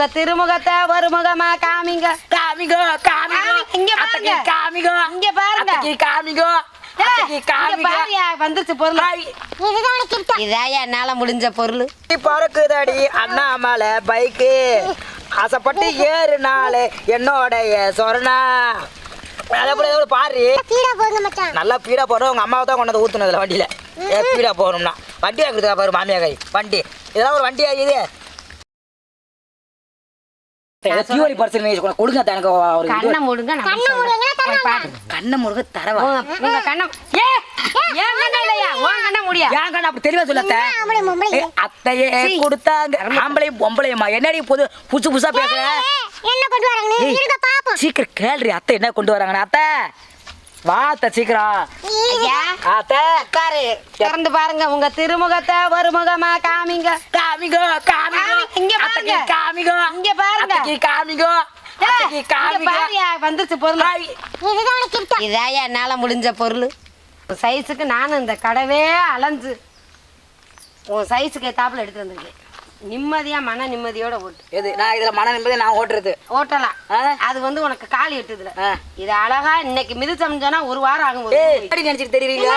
உங்க திருமுகத்தை ஒரு முகமா காமிங்க காமிகோ காமிகோ காமி- இங்க பாருங்க. காமிகோ இங்க பாருங்க. இதாயா என்னால முடிஞ்ச பொருள்? பறக்குதடி அண்ணாமலை பைக்கு ஆசைப்பட்டு ஏறு நாளு என்னோடைய சொரணா. பாரு. பீடா போங்க மச்சான். நல்லா பீடா போறோம் உங்க அம்மாவை தான் கொண்டு வந்து ஊத்துனதுல வண்டியில. ஏ பீடா போகணும்னா வண்டி வாங்கிட்டு பாரு மாமியா கை. வண்டி. இதெல்லாம் ஒரு வண்டியா இது. தீபாவளி பரிசு கொடுங்க எனக்கு ஒரு. கண்ணை மூடுங்க கண்ணை. மூடுங்க, தர போய் பாரு. கண்ணை முருக தரவா? உங்க உங்க கண்ணை ஏ ஏன் கண்ணை இல்லையா? உன் கண்ணை முடியா? ஏன் கண்ணை? அப்படி தெளிவா பொம்பளை அத்தையே கொடுத்தாங்க. ஆம்பளையும் பொம்பளையுமா என்னடி புது புதுசு புதுசா பேசுற? என்ன கொண்டு வராங்க? ஏய். இருங்க பாப்போம். சீக்கிரம் கேள்றி அத்தை என்ன கொண்டு வராங்கன்னு. அத்தை வா அத்தை சீக்கிரம். ஐயா. அத்தை உட்காரு. திறந்து பாருங்க உங்க திருமுகத்தை ஒரு முகமா காமிங்க காமிகோ காமிகோ காமி- இங்க பாருங்க. காமிகோ இங்க பாருங்க. ஏய், அத்தைக்கு இங்க காமிகோ பாருயா வந்துருச்சு பொருள். இதுதான் இதாயா என்னால முடிஞ்ச பொருள்? சைஸுக்கு நானும் இந்த கடவே அலைஞ்சு உன் சைஸுக்கு ஏத்தாப்புல எடுத்து வந்திருக்கேன். நிம்மதியா மன நிம்மதியோட ஓட்டு. எது? நான் இதுல மன நிம்மதி நான் ஓட்டுறது. ஓட்டலாம்? அது வந்து உனக்கு காலி எட்டுதுல. இது அழகா இன்னைக்கு மிதிச்சோம்னா ஒரு வாரம் ஆகும். நினைச்சிட்டு தெரியுறீங்க?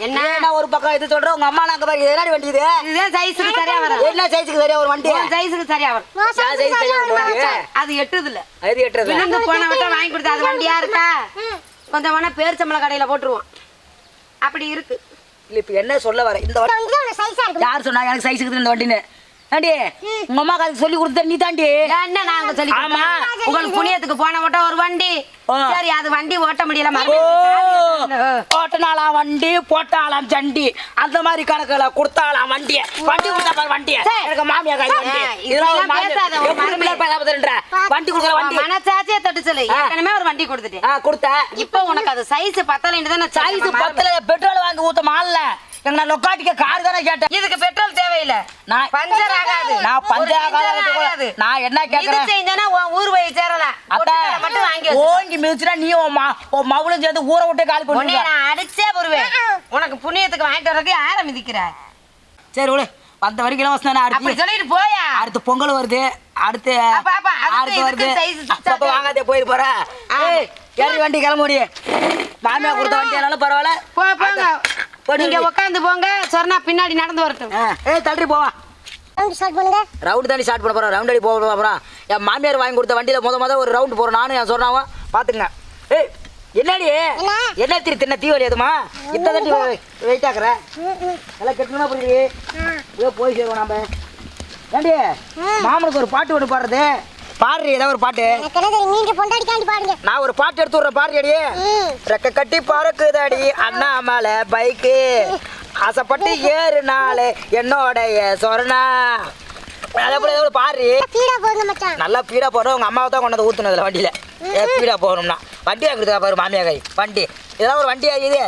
என்ன? ஒரு பக்கம் இது சொல்றேன் உங்க அம்மா நாங்க பாருங்க என்னடி வண்டி இது? இதுதான் சைஸுக்கு சரியா வரும் என்ன சைஸுக்கு சரியா ஒரு வண்டி சைஸுக்கு சரியா வரும். சரியா ஒரு வண்டி அது அது எட்டுறது விழுந்து போன விட்ட வாங்கி கொடுத்தா அது வண்டியா இருக்கா? கொஞ்சம் வேணா பேரிச்சம்பளம் கடையில போட்டுருவோம் அப்படி இருக்கு. இல்ல இப்ப என்ன சொல்ல வர? இந்த வண்டி யார் சொன்னா எனக்கு சைஸுக்கு இந்த வண்டின்னு? ஆண்டி உங்க அம்மாக்கு அது சொல்லி கொடுத்த நீ தாண்டி என்ன நாங்க சொல்லி ஆமா. உங்களுக்கு புண்ணியத்துக்கு போன விட்ட ஒரு வண்டி. சரி அது வண்டி ஓட்ட முடியல ஓட்டனாலாம் வண்டி போட்டாலாம் சண்டி அந்த மாதிரி கணக்குல கொடுத்தாலாம் வண்டிய. வண்டி கொடுத்தா வண்டிய. எனக்கு மாமியா காய் வண்டி. இதெல்லாம் வண்டி கொடுக்குற வண்டி. மனசாச்சியே தொட்டு சொல்லு. ஏற்கனவே ஒரு வண்டி கொடுத்துட்டேன். கொடுத்த இப்போ உனக்கு அது சைஸ் பத்தலைன்னு தானே சைஸ் பத்துல பெட்ரோல் நான் லொக்காட்டிக்க கார் தானே கேட்டேன். இதுக்கு பெட்ரோல் தேவையில்ல. நான் பஞ்சர் ஆகாது. நான் பஞ்சர் ஆகாத. நான் என்ன இது கேக்குறேன்? செஞ்சனா உன் ஊர் போய் சேரலாம் பொட்டுக்கடலை மட்டும் வாங்கி ஓங்கி மிதிச்சுனா நீ உன் மா உன் மவளும் சேர்ந்து ஊரை விட்டே காலி பண்ணுவீங்க நான் அடிச்சே போடுவேன். உனக்கு புண்ணியத்துக்கு வாங்கிட்டு வரதுக்கு யாரை மிதிக்கிற? சரி விடு. வந்த வரைக்கும் இலவசம் தானே. அப்படி அடுத்து சொல்லிட்டு போயா? அடுத்து பொங்கல் வருது. அடுத்து அடுத்து அடுத்து வருது. இதுக்கு size சுத்தா அப்ப வாங்காதே போயிரு போற. ஏறி வண்டி கிளம்புடி. மாமியா கொடுத்த வண்டி என்னாலும் பரவாயில்ல. போ போங்க. நீங்க. உட்காந்து போங்க. சொன்னா பின்னாடி நடந்து வரட்டும். ஏய் தள்ளி போவா ரவுண்ட் ஸ்டார்ட் பண்ணுங்க. ரவுண்டு தாண்டி ஸ்டார்ட் பண்ண போறோம். ரவுண்ட் அடி போக போறோம். என் மாமியார் வாங்கி கொடுத்த வண்டியில முத முத ஒரு ரவுண்ட் போறோம். நானும் என் சொன்னாவும் பாத்துங்க ஏய் என்னடி? என்ன? என்ன திரி தின்ன தீவலி எதுமா இத்த தண்டி வெயிட் ஆக்குற? எல்லாம் கெட்டணும்னா புரியுது. போய் சேருவோம் நாம. ஏண்டி? மாமனுக்கு ஒரு பாட்டு ஒன்று பாடுறது. பாடுறி ஏதாவது ஒரு பாட்டு. நீங்க பொண்டாடிக்காண்டி பாடுங்க. நான் ஒரு பாட்டு எடுத்து விட்றேன் பாடுறி ம். ரெக்க கட்டி பறக்குதடி அண்ணாமலை பைக்கு. ஆசைப்பட்டு ஏறு நாளு என்னோடைய சொரணா. அதே போல ஏதோ ஒரு பாரு பீடா போங்க மச்சான். நல்லா பீடா போறோம் உங்க அம்மாவை தான் கொண்டு வந்து ஊத்துனதுல வண்டியில. பீடா போகணும்னா. வண்டி வாங்கிட்டு பாரு மாமியா கை வண்டி. இதெல்லாம் ஒரு வண்டியா இது